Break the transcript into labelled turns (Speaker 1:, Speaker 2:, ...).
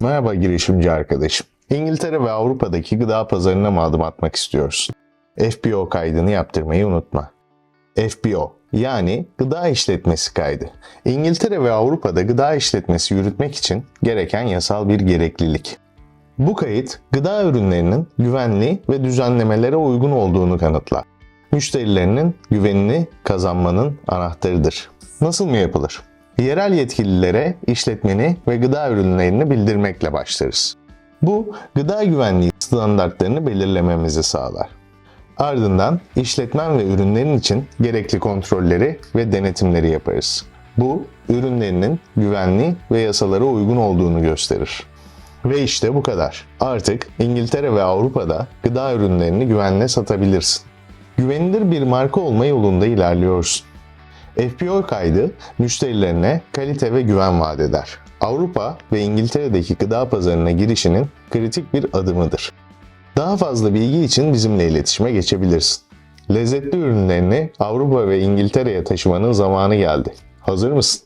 Speaker 1: Merhaba girişimci arkadaşım. İngiltere ve Avrupa'daki gıda pazarına mı adım atmak istiyorsun? FBO kaydını yaptırmayı unutma. FBO yani gıda işletmesi kaydı. İngiltere ve Avrupa'da gıda işletmesi yürütmek için gereken yasal bir gereklilik. Bu kayıt gıda ürünlerinin güvenli ve düzenlemelere uygun olduğunu kanıtlar. Müşterilerinin güvenini kazanmanın anahtarıdır. Nasıl mı yapılır? Yerel yetkililere işletmeni ve gıda ürünlerini bildirmekle başlarız. Bu gıda güvenliği standartlarını belirlememizi sağlar. Ardından işletmen ve ürünlerin için gerekli kontrolleri ve denetimleri yaparız. Bu ürünlerinin güvenli ve yasalara uygun olduğunu gösterir. Ve işte bu kadar. Artık İngiltere ve Avrupa'da gıda ürünlerini güvenle satabilirsin. Güvenilir bir marka olma yolunda ilerliyorsun. FPO kaydı müşterilerine kalite ve güven vaat eder. Avrupa ve İngiltere'deki gıda pazarına girişinin kritik bir adımıdır. Daha fazla bilgi için bizimle iletişime geçebilirsin. Lezzetli ürünlerini Avrupa ve İngiltere'ye taşımanın zamanı geldi. Hazır mısın?